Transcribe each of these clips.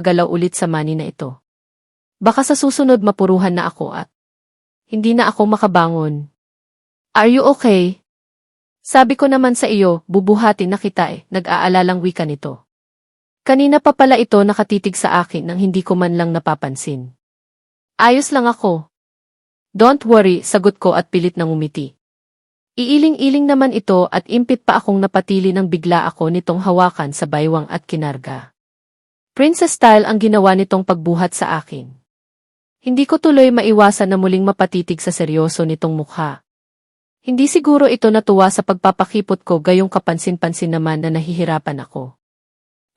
galaw ulit sa mani na ito. Baka sa susunod mapuruhan na ako at hindi na ako makabangon. Are you okay? Sabi ko naman sa iyo, bubuhatin na kita eh, nag-aalalang wika nito. Kanina pa pala ito nakatitig sa akin nang hindi ko man lang napapansin. Ayos lang ako. Don't worry, sagot ko at pilit nang umiti. Iiling-iling naman ito at impit pa akong napatili ng bigla ako nitong hawakan sa baywang at kinarga. Princess style ang ginawa nitong pagbuhat sa akin. Hindi ko tuloy maiwasan na muling mapatitig sa seryoso nitong mukha. Hindi siguro ito natuwa sa pagpapakipot ko gayong kapansin-pansin naman na nahihirapan ako.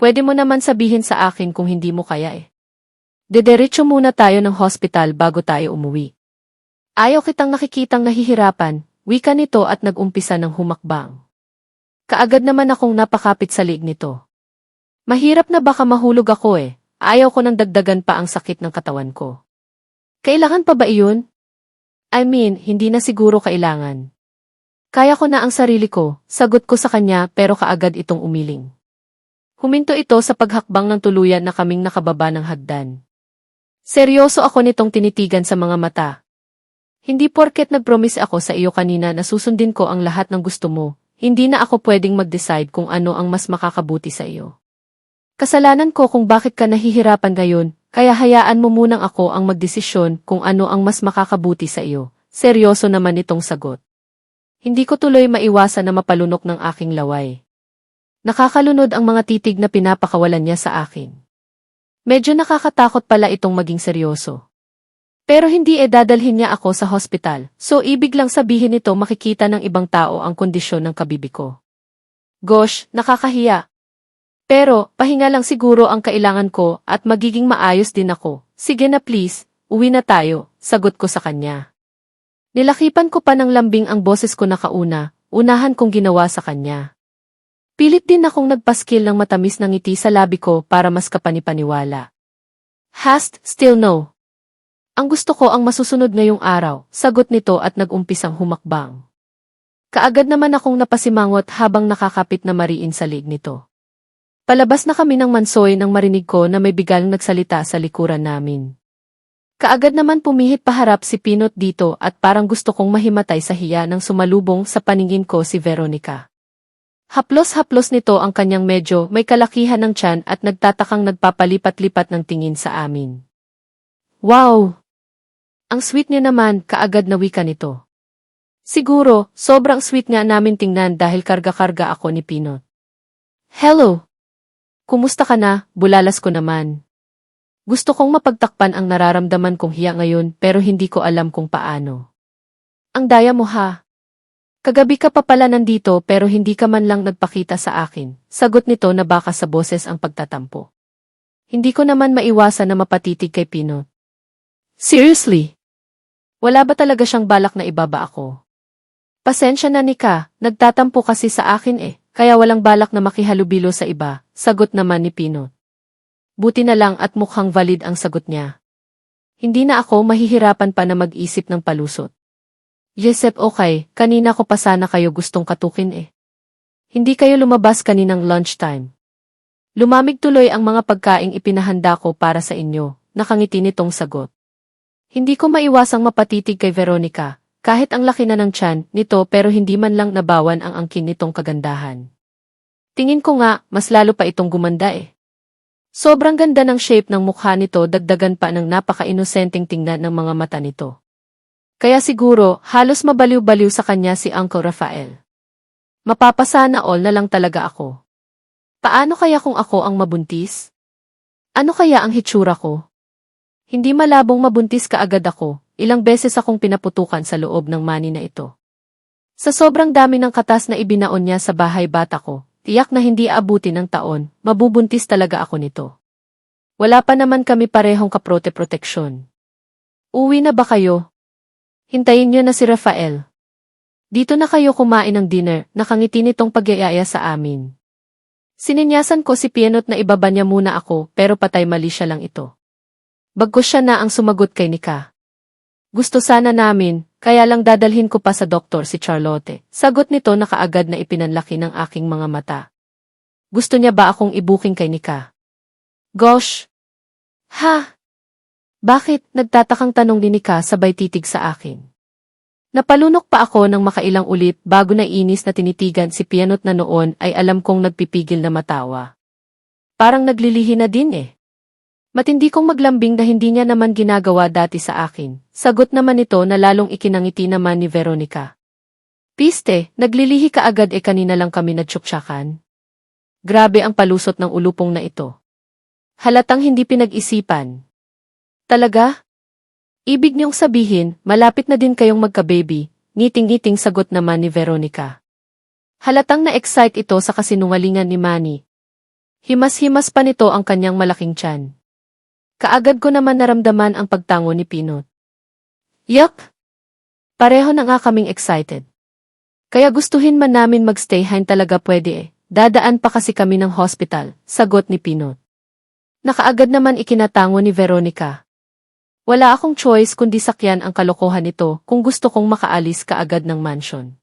Pwede mo naman sabihin sa akin kung hindi mo kaya eh. Dederecho muna tayo ng hospital bago tayo umuwi. Ayaw kitang nakikitang nahihirapan, wika nito at nag-umpisa ng humakbang. Kaagad naman akong napakapit sa liig nito. Mahirap na baka mahulog ako eh, ayaw ko nang dagdagan pa ang sakit ng katawan ko. Kailangan pa ba iyon? I mean, hindi na siguro kailangan. Kaya ko na ang sarili ko, sagot ko sa kanya pero kaagad itong umiling. Huminto ito sa paghakbang ng tuluyan na kaming nakababa ng hagdan. Seryoso ako nitong tinitigan sa mga mata. Hindi porket nag-promise ako sa iyo kanina na susundin ko ang lahat ng gusto mo, hindi na ako pwedeng mag-decide kung ano ang mas makakabuti sa iyo. Kasalanan ko kung bakit ka nahihirapan ngayon, kaya hayaan mo munang ako ang magdesisyon kung ano ang mas makakabuti sa iyo. Seryoso naman itong sagot. Hindi ko tuloy maiwasan na mapalunok ng aking laway. Nakakalunod ang mga titig na pinapakawalan niya sa akin. Medyo nakakatakot pala itong maging seryoso. Pero hindi e dadalhin niya ako sa hospital, so ibig lang sabihin nito makikita ng ibang tao ang kondisyon ng kabibi ko. Gosh, nakakahiya. Pero, pahinga lang siguro ang kailangan ko at magiging maayos din ako. Sige na please, uwi na tayo, sagot ko sa kanya. Nilakipan ko pa ng lambing ang boses ko nakauna, unahan kong ginawa sa kanya. Pilit din akong nagpaskil ng matamis ng ngiti sa labi ko para mas kapanipaniwala. Hast, still no. Ang gusto ko ang masusunod ngayong araw, sagot nito at nag-umpisang humakbang. Kaagad naman akong napasimangot habang nakakapit na mariin sa lig nito. Palabas na kami ng mansoy nang marinig ko na may bigalang nagsalita sa likuran namin. Kaagad naman pumihit paharap si Pinot dito at parang gusto kong mahimatay sa hiya nang sumalubong sa paningin ko si Veronica. Haplos-haplos nito ang kanyang medyo may kalakihan ng tiyan at nagtatakang nagpapalipat-lipat ng tingin sa amin. Wow! Ang sweet niya naman, kaagad na wika nito. Siguro, sobrang sweet nga namin tingnan dahil karga-karga ako ni Pinot. Hello! Kumusta ka na, bulalas ko naman. Gusto kong mapagtakpan ang nararamdaman kong hiya ngayon pero hindi ko alam kung paano. Ang daya mo ha. Kagabi ka pa pala nandito pero hindi ka man lang nagpakita sa akin. Sagot nito na baka sa boses ang pagtatampo. Hindi ko naman maiwasan na mapatitig kay Pinot. Seriously? Wala ba talaga siyang balak na ibaba ako? Pasensya na ni ka, nagtatampo kasi sa akin eh, kaya walang balak na makihalubilo sa iba, sagot naman ni Pinot. Buti na lang at mukhang valid ang sagot niya. Hindi na ako mahihirapan pa na mag-isip ng palusot. Yesep okay, kanina ko pa sana kayo gustong katukin eh. Hindi kayo lumabas kaninang lunchtime. Lumamig tuloy ang mga pagkaing ipinahanda ko para sa inyo, nakangiti nitong sagot. Hindi ko maiwasang mapatitig kay Veronica, kahit ang laki na ng tiyan nito pero hindi man lang nabawan ang angkin nitong kagandahan. Tingin ko nga, mas lalo pa itong gumanda eh. Sobrang ganda ng shape ng mukha nito dagdagan pa ng napaka-inosenteng tingnan ng mga mata nito. Kaya siguro, halos mabaliw-baliw sa kanya si Uncle Rafael. Mapapasana all na lang talaga ako. Paano kaya kung ako ang mabuntis? Ano kaya ang hitsura ko? Hindi malabong mabuntis ka agad ako, ilang beses akong pinaputukan sa loob ng mani na ito. Sa sobrang dami ng katas na ibinaon niya sa bahay bata ko, tiyak na hindi aabuti ng taon, mabubuntis talaga ako nito. Wala pa naman kami parehong kaprote-proteksyon. Uwi na ba kayo? Hintayin niyo na si Rafael. Dito na kayo kumain ng dinner, nakangiti nitong pagyayaya sa amin. Sininyasan ko si Pienot na ibaba niya muna ako pero patay mali siya lang ito. Bagkus siya na ang sumagot kay Nika. Gusto sana namin, kaya lang dadalhin ko pa sa doktor si Charlotte. Sagot nito na kaagad na ipinanlaki ng aking mga mata. Gusto niya ba akong ibuking kay Nika? Gosh! Ha? Bakit? Nagtatakang tanong ni Nika sabay titig sa akin. Napalunok pa ako ng makailang ulit bago nainis na tinitigan si Pianot na noon ay alam kong nagpipigil na matawa. Parang naglilihi na din eh. Matindi kong maglambing na hindi niya naman ginagawa dati sa akin. Sagot naman ito na lalong ikinangiti naman ni Veronica. Piste, naglilihi ka agad e kanina lang kami natsuksyakan. Grabe ang palusot ng ulupong na ito. Halatang hindi pinag-isipan. Talaga? Ibig niyong sabihin, malapit na din kayong magka-baby, ngiting-ngiting sagot naman ni Veronica. Halatang na-excite ito sa kasinungalingan ni Manny. Himas-himas pa nito ang kanyang malaking tiyan. Kaagad ko naman naramdaman ang pagtango ni Pinot. Yuck! Pareho na nga kaming excited. Kaya gustuhin man namin magstay hain talaga pwede eh. Dadaan pa kasi kami ng hospital, sagot ni Pinot. Nakaagad naman ikinatango ni Veronica. Wala akong choice kundi sakyan ang kalokohan nito kung gusto kong makaalis kaagad ng mansion.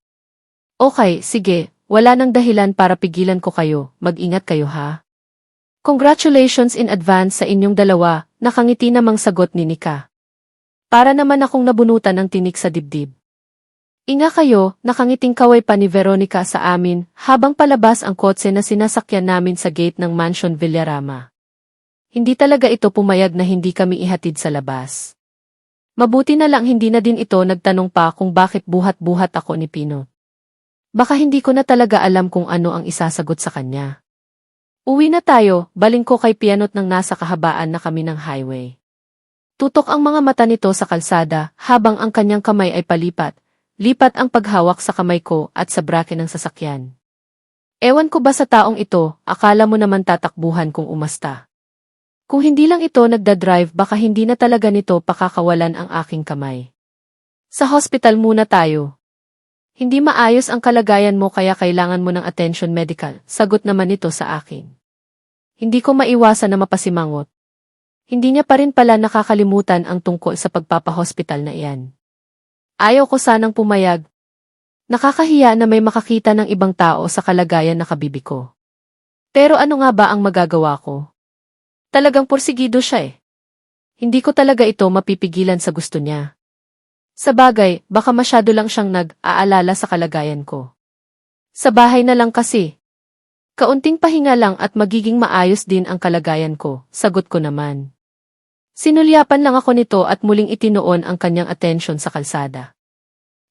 Okay, sige, wala nang dahilan para pigilan ko kayo, mag-ingat kayo ha. Congratulations in advance sa inyong dalawa, nakangiti namang sagot ni Nika. Para naman akong nabunutan ng tinik sa dibdib. Inga kayo, nakangiting kaway pa ni Veronica sa amin habang palabas ang kotse na sinasakyan namin sa gate ng Mansion Villarama. Hindi talaga ito pumayag na hindi kami ihatid sa labas. Mabuti na lang hindi na din ito nagtanong pa kung bakit buhat-buhat ako ni Pino. Baka hindi ko na talaga alam kung ano ang isasagot sa kanya. Uwi na tayo, baling ko kay Pianot nang nasa kahabaan na kami ng highway. Tutok ang mga mata nito sa kalsada habang ang kanyang kamay ay palipat, lipat ang paghawak sa kamay ko at sa brake ng sasakyan. Ewan ko ba sa taong ito, akala mo naman tatakbuhan kung umasta. Kung hindi lang ito nagda-drive baka hindi na talaga nito pakakawalan ang aking kamay. Sa hospital muna tayo. Hindi maayos ang kalagayan mo kaya kailangan mo ng attention medical, sagot naman nito sa akin. Hindi ko maiwasan na mapasimangot. Hindi niya pa rin pala nakakalimutan ang tungkol sa pagpapahospital na iyan. Ayaw ko sanang pumayag. Nakakahiya na may makakita ng ibang tao sa kalagayan na kabibi ko. Pero ano nga ba ang magagawa ko? Talagang porsigido siya eh. Hindi ko talaga ito mapipigilan sa gusto niya. Sa bagay, baka masyado lang siyang nag-aalala sa kalagayan ko. Sa bahay na lang kasi. Kaunting pahinga lang at magiging maayos din ang kalagayan ko, sagot ko naman. Sinulyapan lang ako nito at muling itinoon ang kanyang atensyon sa kalsada.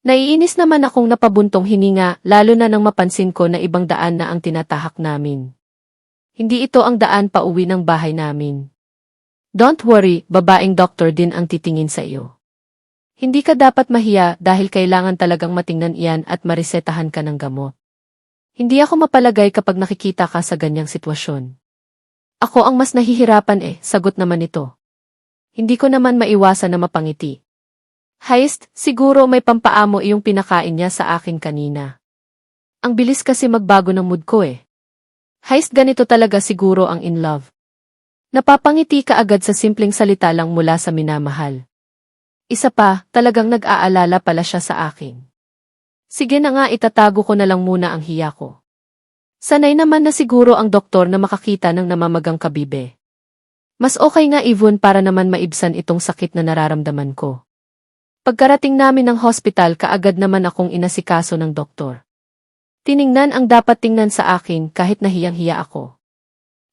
Naiinis naman akong napabuntong hininga lalo na nang mapansin ko na ibang daan na ang tinatahak namin. Hindi ito ang daan pa uwi ng bahay namin. Don't worry, babaeng doktor din ang titingin sa iyo. Hindi ka dapat mahiya dahil kailangan talagang matingnan iyan at maresetahan ka ng gamot. Hindi ako mapalagay kapag nakikita ka sa ganyang sitwasyon. Ako ang mas nahihirapan eh, sagot naman ito. Hindi ko naman maiwasan na mapangiti. Heist, siguro may pampaamo iyong pinakain niya sa akin kanina. Ang bilis kasi magbago ng mood ko eh. Heist ganito talaga siguro ang in love. Napapangiti ka agad sa simpleng salita lang mula sa minamahal. Isa pa, talagang nag-aalala pala siya sa akin. Sige na nga itatago ko na lang muna ang hiya ko. Sanay naman na siguro ang doktor na makakita ng namamagang kabibe. Mas okay nga even para naman maibsan itong sakit na nararamdaman ko. Pagkarating namin ng hospital kaagad naman akong inasikaso ng doktor. Tiningnan ang dapat tingnan sa akin kahit nahiyang-hiya ako.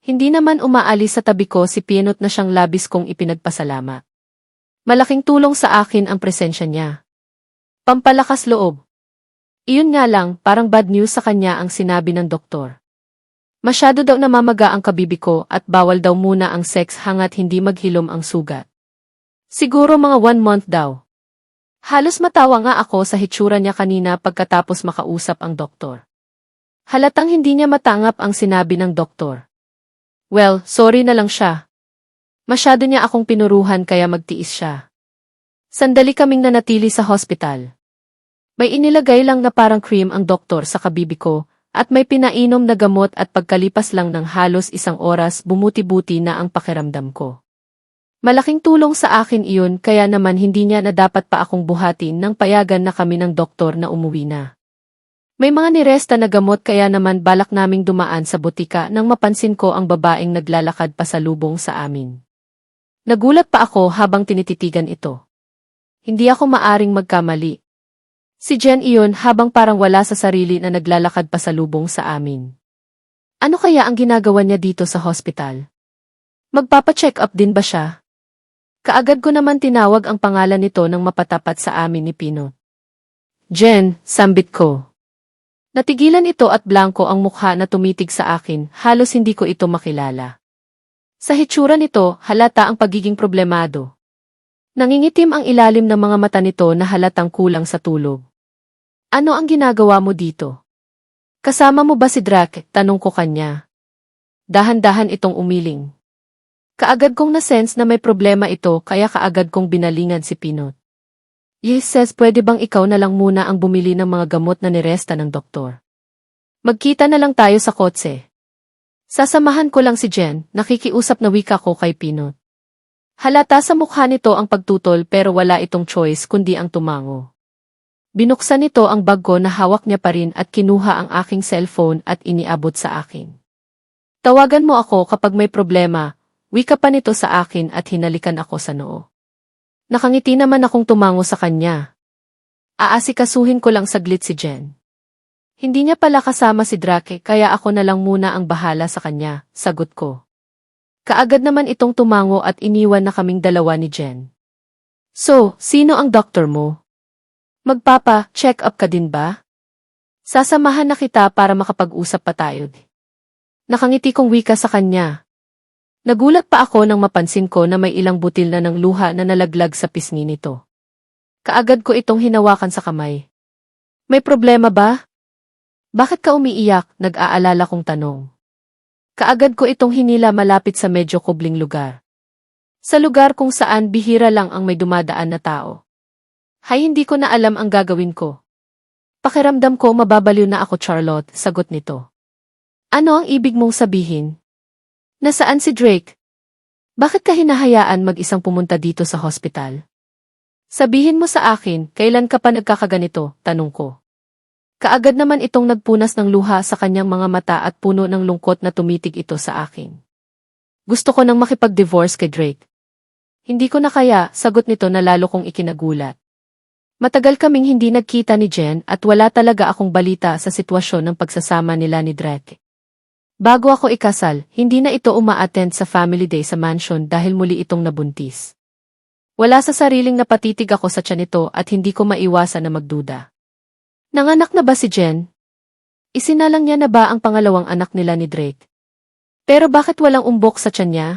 Hindi naman umaalis sa tabi ko si Pienot na siyang labis kong ipinagpasalamat. Malaking tulong sa akin ang presensya niya. Pampalakas loob. Iyon nga lang, parang bad news sa kanya ang sinabi ng doktor. Masyado daw namamaga ang kabibi ko at bawal daw muna ang sex hangat hindi maghilom ang sugat. Siguro mga one month daw. Halos matawa nga ako sa hitsura niya kanina pagkatapos makausap ang doktor. Halatang hindi niya matangap ang sinabi ng doktor. Well, sorry na lang siya. Masyado niya akong pinuruhan kaya magtiis siya. Sandali kaming nanatili sa hospital. May inilagay lang na parang cream ang doktor sa kabibi ko at may pinainom na gamot at pagkalipas lang ng halos isang oras bumuti-buti na ang pakiramdam ko. Malaking tulong sa akin iyon kaya naman hindi niya na dapat pa akong buhatin nang payagan na kami ng doktor na umuwi na. May mga niresta na gamot kaya naman balak naming dumaan sa butika nang mapansin ko ang babaeng naglalakad pa sa lubong sa amin. Nagulat pa ako habang tinititigan ito. Hindi ako maaring magkamali. Si Jen iyon habang parang wala sa sarili na naglalakad pa sa lubong sa amin. Ano kaya ang ginagawa niya dito sa hospital? Magpapa-check up din ba siya? Kaagad ko naman tinawag ang pangalan nito nang mapatapat sa amin ni Pino. Jen, sambit ko. Natigilan ito at blanco ang mukha na tumitig sa akin, halos hindi ko ito makilala. Sa hitsura nito, halata ang pagiging problemado. Nangingitim ang ilalim ng mga mata nito na halatang kulang sa tulog. Ano ang ginagawa mo dito? Kasama mo ba si Drake? Tanong ko kanya. Dahan-dahan itong umiling. Kaagad kong nasense na may problema ito kaya kaagad kong binalingan si Pinot. Yes, says pwede bang ikaw na lang muna ang bumili ng mga gamot na niresta ng doktor? Magkita na lang tayo sa kotse. Sasamahan ko lang si Jen, nakikiusap na wika ko kay Pinot. Halata sa mukha nito ang pagtutol pero wala itong choice kundi ang tumango. Binuksan nito ang bag ko na hawak niya pa rin at kinuha ang aking cellphone at iniabot sa akin. Tawagan mo ako kapag may problema, wika pa nito sa akin at hinalikan ako sa noo. Nakangiti naman akong tumango sa kanya. Aasikasuhin ko lang saglit si Jen. Hindi niya pala kasama si Drake kaya ako na lang muna ang bahala sa kanya, sagot ko. Kaagad naman itong tumango at iniwan na kaming dalawa ni Jen. So, sino ang doktor mo? Magpapa, check up ka din ba? Sasamahan na kita para makapag-usap pa tayo. Nakangiti kong wika sa kanya. Nagulat pa ako nang mapansin ko na may ilang butil na ng luha na nalaglag sa pisngi nito. Kaagad ko itong hinawakan sa kamay. May problema ba? Bakit ka umiiyak? Nag-aalala kong tanong. Kaagad ko itong hinila malapit sa medyo kubling lugar. Sa lugar kung saan bihira lang ang may dumadaan na tao. Hay hindi ko na alam ang gagawin ko. Pakiramdam ko mababaliw na ako Charlotte, sagot nito. Ano ang ibig mong sabihin? Nasaan si Drake? Bakit ka hinahayaan mag-isang pumunta dito sa hospital? Sabihin mo sa akin, kailan ka pa nagkakaganito, tanong ko. Kaagad naman itong nagpunas ng luha sa kanyang mga mata at puno ng lungkot na tumitig ito sa akin. Gusto ko nang makipag-divorce kay Drake. Hindi ko na kaya, sagot nito na lalo kong ikinagulat. Matagal kaming hindi nagkita ni Jen at wala talaga akong balita sa sitwasyon ng pagsasama nila ni Drake. Bago ako ikasal, hindi na ito uma-attend sa family day sa mansion dahil muli itong nabuntis. Wala sa sariling napatitig ako sa tiyan nito at hindi ko maiwasan na magduda. Nanganak na ba si Jen? Isinalang niya na ba ang pangalawang anak nila ni Drake? Pero bakit walang umbok sa tiyan niya?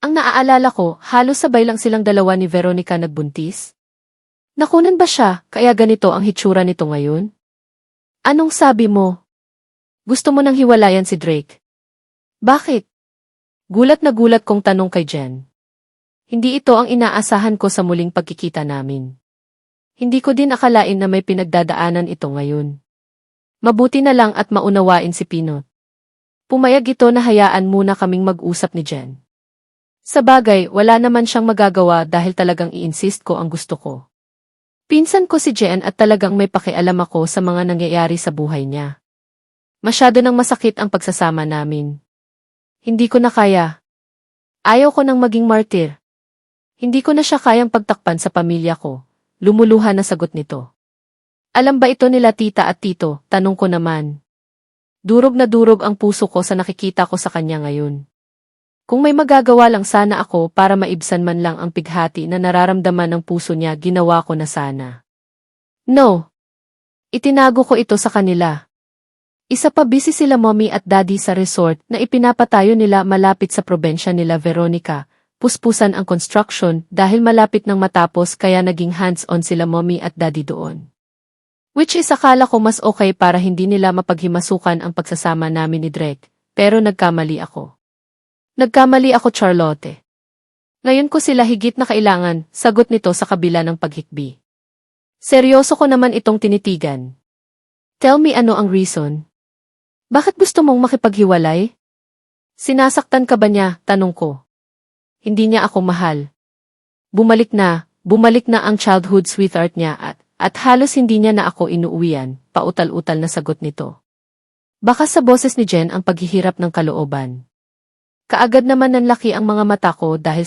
Ang naaalala ko, halos sabay lang silang dalawa ni Veronica nagbuntis. Nakunan ba siya, kaya ganito ang hitsura nito ngayon? Anong sabi mo? Gusto mo nang hiwalayan si Drake? Bakit? Gulat na gulat kong tanong kay Jen. Hindi ito ang inaasahan ko sa muling pagkikita namin. Hindi ko din akalain na may pinagdadaanan ito ngayon. Mabuti na lang at maunawain si Pinot. Pumayag ito na hayaan muna kaming mag-usap ni Jen. Sa bagay, wala naman siyang magagawa dahil talagang i-insist ko ang gusto ko. Pinsan ko si Jen at talagang may pakialam ako sa mga nangyayari sa buhay niya. Masyado nang masakit ang pagsasama namin. Hindi ko na kaya. Ayaw ko nang maging martir. Hindi ko na siya kayang pagtakpan sa pamilya ko. Lumuluha na sagot nito. Alam ba ito nila tita at tito? Tanong ko naman. Durog na durog ang puso ko sa nakikita ko sa kanya ngayon. Kung may magagawa lang sana ako para maibsan man lang ang pighati na nararamdaman ng puso niya, ginawa ko na sana. No. Itinago ko ito sa kanila. Isa pa busy sila mommy at daddy sa resort na ipinapatayo nila malapit sa probensya nila Veronica. Puspusan ang construction dahil malapit nang matapos kaya naging hands-on sila mommy at daddy doon. Which is akala ko mas okay para hindi nila mapaghimasukan ang pagsasama namin ni Drake, pero nagkamali ako. Nagkamali ako Charlotte. Ngayon ko sila higit na kailangan, sagot nito sa kabila ng paghikbi. Seryoso ko naman itong tinitigan. Tell me ano ang reason. Bakit gusto mong makipaghiwalay? Sinasaktan ka ba niya? Tanong ko. Hindi niya ako mahal. Bumalik na, bumalik na ang childhood sweetheart niya at, at halos hindi niya na ako inuuwian, pautal-utal na sagot nito. Baka sa boses ni Jen ang paghihirap ng kalooban. Kaagad naman nanlaki ang mga mata ko dahil